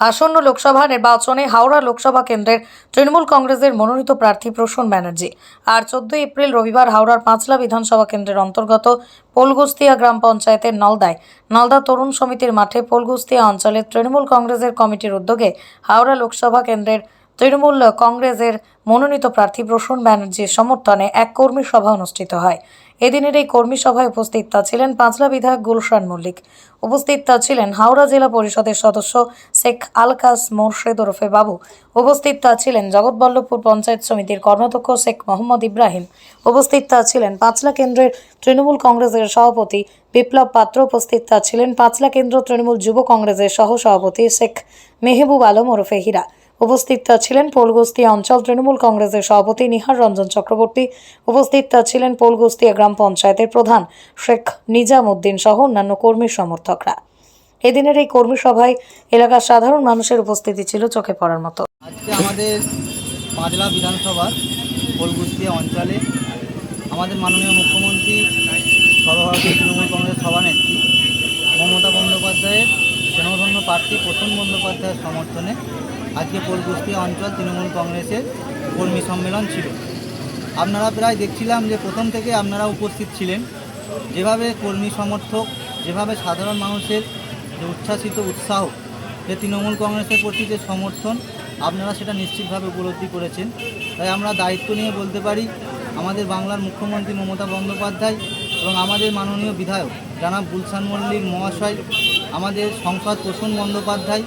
আসন্ন লোকসভা নির্বাচনে হাওড়া লোকসভা কেন্দ্রের তৃণমূল কংগ্রেসের মনোনীত প্রার্থী প্রসূন ব্যানার্জি। আর চোদ্দই এপ্রিল রবিবার হাওড়ার পাঁচলা বিধানসভা কেন্দ্রের অন্তর্গত পোলগুস্তিয়া গ্রাম পঞ্চায়েতের নলদায় নলদা তরুণ সমিতির মাঠে পোলগুস্তিয়া অঞ্চলের তৃণমূল কংগ্রেসের কমিটির উদ্যোগে হাওড়া লোকসভা কেন্দ্রের তৃণমূল কংগ্রেসের মনোনীত প্রার্থী প্রসূন ব্যানার্জির সমর্থনে এক কর্মী সভা অনুষ্ঠিত হয়। এদিনের এই কর্মী সভায় উপস্থিত ছিলেন পাঁচলা বিধায়ক গুলশান মল্লিক। উপস্থিত ছিলেন হাওড়া জেলা পরিষদের সদস্য শেখ আলকাস মোর্শেদ ওরফে বাবু। উপস্থিত ছিলেন জগৎবল্লভপুর পঞ্চায়েত সমিতির কর্মাধ্যক্ষ শেখ মোহাম্মদ ইব্রাহিম। উপস্থিত ছিলেন পাঁচলা কেন্দ্রের তৃণমূল কংগ্রেসের সভাপতি বিপ্লব পাত্র। উপস্থিত ছিলেন পাঁচলা কেন্দ্র তৃণমূল যুব কংগ্রেসের সহ সভাপতি শেখ মেহবুব আলম ওরফে হীরা। উপস্থিত ছিলেন পোলগস্তিয়া অঞ্চল তৃণমূল কংগ্রেসের সভাপতি নিহার রঞ্জন চক্রবর্তী। উপস্থিত ছিলেন পোলগস্তিয়া গ্রাম পঞ্চায়েতের প্রধান শেখ নিজাম উদ্দিন সহ অন্যান্য কর্মী সমর্থকরা। এদিনের এই কর্মী সভায় এলাকার সাধারণ মানুষের উপস্থিতি ছিল চোখে পড়ার মতো। আজকে আমাদের পাঁচলা বিধানসভার ফুলগুস্তিয়া অঞ্চলে আমাদের মাননীয় মুখ্যমন্ত্রী, সর্বভারতীয় তৃণমূল কংগ্রেস সভানেত্রী মমতা বন্দ্যোপাধ্যায়ের জনধন্য প্রার্থী প্রসূন বন্দ্যোপাধ্যায়ের সমর্থনে আজকে ফুলগুস্তিয়া অঞ্চল তৃণমূল কংগ্রেসের কর্মী সম্মেলন ছিল। আপনারা প্রায় দেখছিলাম যে প্রথম থেকে আপনারা উপস্থিত ছিলেন। যেভাবে কর্মী সমর্থক, যেভাবে সাধারণ মানুষের যে উচ্ছ্বাসিত উৎসাহ, যে তৃণমূল কংগ্রেসের প্রতি যে সমর্থন, আপনারা সেটা নিশ্চিতভাবে উপলব্ধি করেছেন। তাই আমরা দায়িত্ব নিয়ে বলতে পারি, আমাদের বাংলার মুখ্যমন্ত্রী মমতা বন্দ্যোপাধ্যায় এবং আমাদের মাননীয় বিধায়ক জনাব গুলশান মল্লিক মহাশয়, আমাদের সংসদ প্রসূন বন্দ্যোপাধ্যায়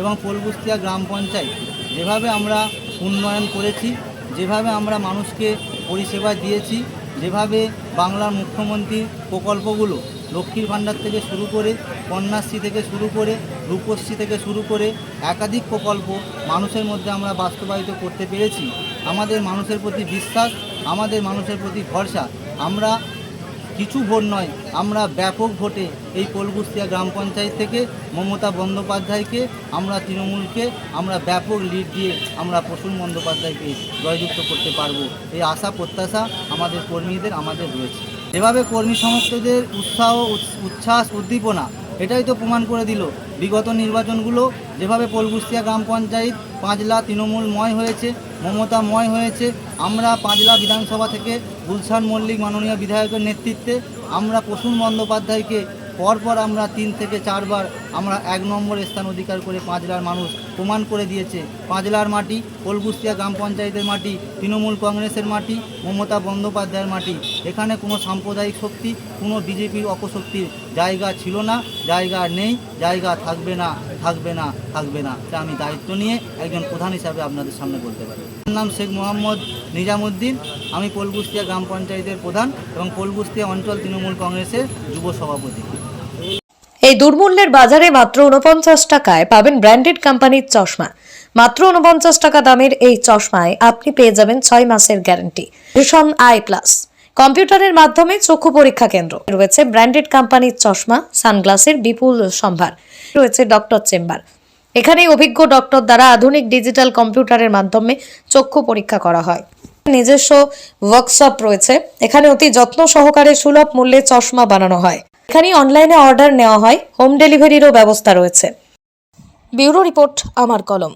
এবং পোলবুস্তিয়া গ্রাম পঞ্চায়েত, যেভাবে আমরা উন্নয়ন করেছি, যেভাবে আমরা মানুষকে পরিষেবা দিয়েছি, যেভাবে বাংলার মুখ্যমন্ত্রী প্রকল্পগুলো লক্ষ্মীর ভাণ্ডার থেকে শুরু করে, কন্যাশ্রী থেকে শুরু করে, রূপশ্রী থেকে শুরু করে একাধিক প্রকল্প মানুষের মধ্যে আমরা বাস্তবায়িত করতে পেরেছি। আমাদের মানুষের প্রতি বিশ্বাস, আমাদের মানুষের প্রতি ভরসা, আমরা কিছু ভোট নয়, আমরা ব্যাপক ভোটে এই পোলগুস্তিয়া গ্রাম পঞ্চায়েত থেকে মমতা বন্দ্যোপাধ্যায়কে, আমরা তৃণমূলকে, আমরা ব্যাপক লিড দিয়ে আমরা প্রসূন বন্দ্যোপাধ্যায়কে জয়যুক্ত করতে পারব। এই আশা, প্রত্যাশা আমাদের কর্মীদের, আমাদের রয়েছে। যেভাবে কর্মী সমর্থকদের উৎসাহ, উৎস- উচ্ছ্বাস, উদ্দীপনা, এটাই তো প্রমাণ করে দিল বিগত নির্বাচনগুলো। যেভাবে পোলগুস্তিয়া গ্রাম পঞ্চায়েত পাঁচলা তৃণমূলময় হয়েছে মমতাময় হয়েছে। আমরা পাঁচলা বিধানসভা থেকে গুলশান মল্লিক মাননীয় বিধায়কের নেতৃত্বে, আমরা প্রসূন বন্দ্যোপাধ্যায়কে পরপর আমরা তিন থেকে চারবার আমরা এক নম্বর স্থান অধিকার করে পাঁচলার মানুষ প্রমাণ করে দিয়েছে। পাঁচলার মাটি পোলগুস্তিয়া গ্রাম পঞ্চায়েতের মাটি, তৃণমূল কংগ্রেসের মাটি, মমতা বন্দ্যোপাধ্যায়ের মাটি। এখানে কোনো সাম্প্রদায়িক শক্তি, কোনো বিজেপির অপশক্তির জায়গা ছিল না। জায়গা নেই, জায়গা থাকবে না থাকবে না থাকবে না। তা আমি দায়িত্ব নিয়ে একজন প্রধান হিসাবে আপনাদের সামনে বলতে পারি। আমার নাম শেখ মোহাম্মদ নিজামুদ্দিন। আমি পোলগুস্তিয়া গ্রাম পঞ্চায়েতের প্রধান এবং পোলগুস্তিয়া অঞ্চল তৃণমূল কংগ্রেসের যুব সভাপতি। এই দুর্মূল্যের বাজারে মাত্র উনপঞ্চাশ টাকায় পাবেন ব্র্যান্ডেড কোম্পানির চশমা। মাত্র উনপঞ্চাশ টাকা দামের এই চশমায় আপনি পেয়ে যাবেন ছয় মাসের গ্যারান্টি। ভীষণ আই প্লাস কম্পিউটারের মাধ্যমে চক্ষু পরীক্ষা কেন্দ্র। রয়েছে ব্র্যান্ডেড কোম্পানির চশমা, সানগ্লাসের বিপুল সম্ভার। রয়েছে ডক্টর চেম্বার। এখানে অভিজ্ঞ ডক্টর দ্বারা আধুনিক ডিজিটাল কম্পিউটারের মাধ্যমে চক্ষু পরীক্ষা করা হয়। নিজস্ব ওয়ার্কশপ রয়েছে। এখানে অতি যত্ন সহকারে সুলভ মূল্যে চশমা বানানো হয়। এখানে অনলাইনে অর্ডার নেওয়া হয় হোম ডেলিভারিরও ব্যবস্থা রয়েছে। ব্যুরো রিপোর্ট আমার কলম।